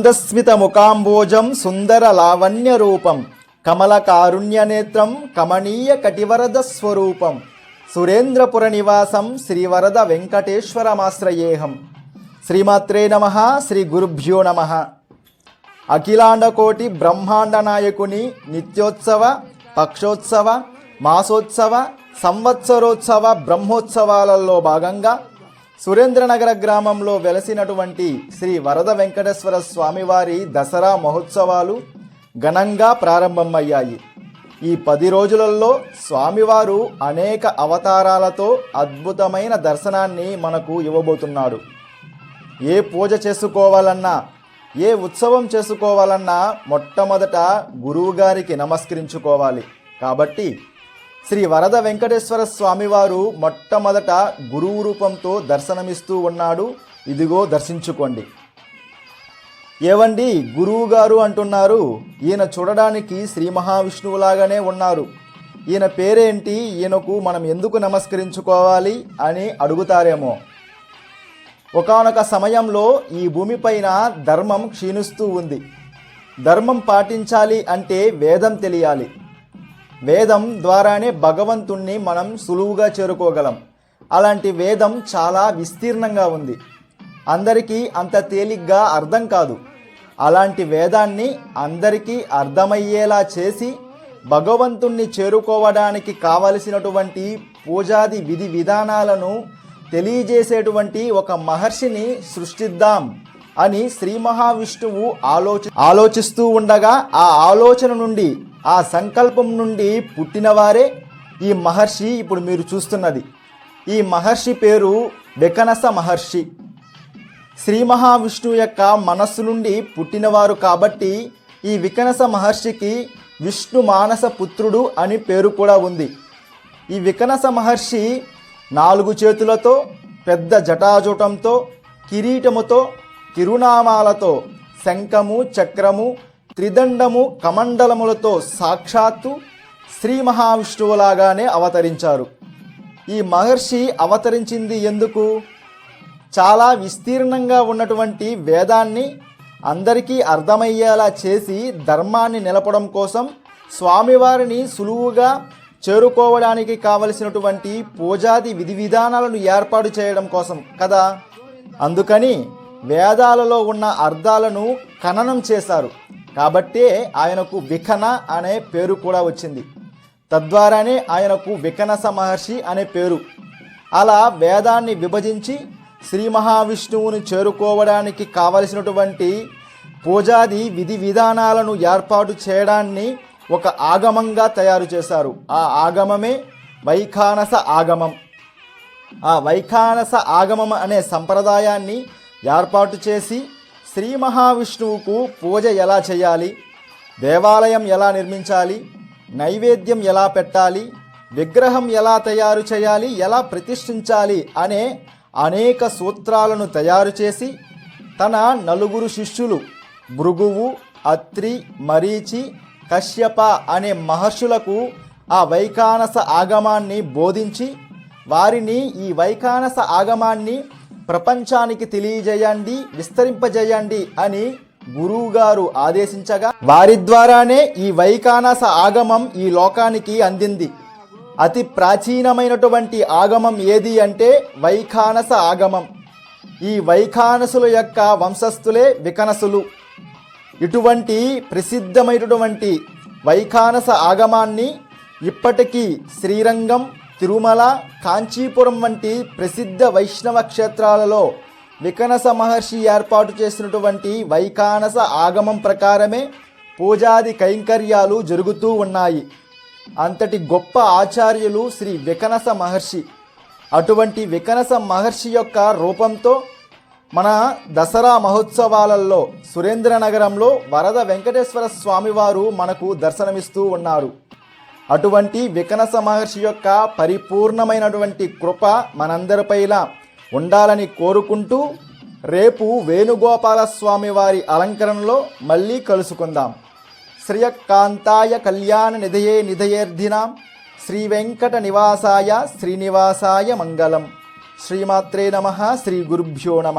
మందస్మిత ముఖాంబోజం సుందర లావణ్య రూపం కమల కారుణ్యనేత్రం కమనీయ కటివరద స్వరూపం సురేంద్రపుర నివాసం శ్రీవరద వెంకటేశ్వరమాశ్రయేహం శ్రీమాత్రే నమ శ్రీ గురుభ్యో నమ. అఖిలాండకోటి బ్రహ్మాండ నాయకుని నిత్యోత్సవ పక్షోత్సవ మాసోత్సవ సంవత్సరోత్సవ బ్రహ్మోత్సవాలలో భాగంగా సురేంద్రనగర గ్రామంలో వెలసినటువంటి శ్రీ వరద వెంకటేశ్వర స్వామివారి దసరా మహోత్సవాలు ఘనంగా ప్రారంభమయ్యాయి. ఈ పది రోజులలో స్వామివారు అనేక అవతారాలతో అద్భుతమైన దర్శనాన్ని మనకు ఇవ్వబోతున్నాడు ఏ పూజ చేసుకోవాలన్నా ఏ ఉత్సవం చేసుకోవాలన్నా మొట్టమొదట గురువుగారికి నమస్కరించుకోవాలి. కాబట్టి శ్రీ వరద వెంకటేశ్వర స్వామివారు మొట్టమొదట గురువు రూపంతో దర్శనమిస్తూ ఉన్నాడు. ఇదిగో దర్శించుకోండి. ఏవండి గురువు గారు అంటున్నారు ఈయన చూడడానికి శ్రీ మహావిష్ణువులాగానే ఉన్నారు. ఈయన పేరేంటి ఈయనకు మనం ఎందుకు నమస్కరించుకోవాలి అని అడుగుతారేమో. ఒకానొక సమయంలో ఈ భూమిపైన ధర్మం క్షీణిస్తూ ఉంది. ధర్మం పాటించాలి అంటే వేదం తెలియాలి. వేదం ద్వారానే భగవంతుణ్ణి మనం సులువుగా చేరుకోగలం. అలాంటి వేదం చాలా విస్తీర్ణంగా ఉంది. అందరికీ అంత తేలిగ్గా అర్థం కాదు. అలాంటి వేదాన్ని అందరికీ అర్థమయ్యేలా చేసి భగవంతుణ్ణి చేరుకోవడానికి కావలసినటువంటి పూజాది విధి విధానాలను తెలియజేసేటువంటి ఒక మహర్షిని సృష్టిద్దాం అని శ్రీ మహావిష్ణువు ఆలోచి ఆలోచిస్తూ ఉండగా ఆ ఆలోచన నుండి ఆ సంకల్పం నుండి పుట్టినవారే ఈ మహర్షి ఇప్పుడు మీరు చూస్తున్నది. ఈ మహర్షి పేరు వెకనస మహర్షి. శ్రీ మహావిష్ణువు యొక్క మనస్సు నుండి పుట్టినవారు కాబట్టి ఈ వికనస మహర్షికి విష్ణు మానస పుత్రుడు అని పేరు కూడా ఉంది. ఈ వికనస మహర్షి నాలుగు చేతులతో పెద్ద జటాజూటంతో కిరీటముతో తిరునామాలతో శంఖము చక్రము త్రిదండము కమండలములతో సాక్షాత్తు శ్రీ మహావిష్ణువులాగానే అవతరించారు. ఈ మహర్షి అవతరించింది ఎందుకు? చాలా విస్తీర్ణంగా ఉన్నటువంటి వేదాన్ని అందరికీ అర్థమయ్యేలా చేసి ధర్మాన్ని నిలపడం కోసం స్వామివారిని సులువుగా చేరుకోవడానికి కావలసినటువంటి పూజాది విధి విధానాలను ఏర్పాటు చేయడం కోసం కదా? అందుకని వేదాలలో ఉన్న అర్థాలను ఖననం చేశారు. కాబట్టే ఆయనకు విఖన అనే పేరు కూడా వచ్చింది. తద్వారానే ఆయనకు వికనస మహర్షి అనే పేరు. అలా వేదాన్ని విభజించి శ్రీ మహావిష్ణువుని చేరుకోవడానికి కావలసినటువంటి పూజాది విధి విధానాలను ఏర్పాటు చేయడాన్ని ఒక ఆగమంగా తయారు చేశారు. ఆ ఆగమమే వైఖానస ఆగమం. ఆ వైఖానస ఆగమం అనే సంప్రదాయాన్ని ఏర్పాటు చేసి శ్రీ మహావిష్ణువుకు పూజ ఎలా చేయాలి? దేవాలయం ఎలా నిర్మించాలి? నైవేద్యం ఎలా పెట్టాలి? విగ్రహం ఎలా తయారు చేయాలి? ఎలా ప్రతిష్ఠించాలి? అనే అనేక సూత్రాలను తయారు చేసి తన నలుగురు శిష్యులు భృగువు అత్రి మరీచి కశ్యప అనే మహర్షులకు ఆ వైకానస ఆగమాన్ని బోధించి వారిని ఈ వైకానస ఆగమాన్ని ప్రపంచానికి తెలియజేయండి విస్తరింపజేయండి అని గురువుగారు ఆదేశించగా వారి ద్వారానే ఈ వైఖానస ఆగమం ఈ లోకానికి అందింది. అతి ప్రాచీనమైనటువంటి ఆగమం ఏది అంటే వైఖానస ఆగమం. ఈ వైఖానసుల యొక్క వంశస్థులే వికనసులు. ఇటువంటి ప్రసిద్ధమైనటువంటి వైఖానస ఆగమాన్ని ఇప్పటికీ శ్రీరంగం తిరుమల కాంచీపురం వంటి ప్రసిద్ధ వైష్ణవ క్షేత్రాలలో వికనస మహర్షి ఏర్పాటు చేసినటువంటి వైకానస ఆగమం ప్రకారమే పూజాది కైంకర్యాలు జరుగుతూ ఉన్నాయి. అంతటి గొప్ప ఆచార్యులు శ్రీ వికనస మహర్షి. అటువంటి వికనస మహర్షి యొక్క రూపంతో మన దసరా మహోత్సవాలలో సురేంద్రనగరంలో వరద వెంకటేశ్వర స్వామివారు మనకు దర్శనమిస్తూ ఉన్నారు. అటువంటి వికనస మహర్షి యొక్క పరిపూర్ణమైనటువంటి కృప మనందరిపైన ఉండాలని కోరుకుంటూ రేపు వేణుగోపాలస్వామి వారి అలంకరణలో మళ్ళీ కలుసుకుందాం. శ్రియకాంతాయ కళ్యాణ నిధయే నిధయేర్ధినాం. శ్రీ వెంకట నివాసాయ శ్రీనివాసాయ మంగళం. శ్రీమాత్రే నమ శ్రీ గురుభ్యో నమ.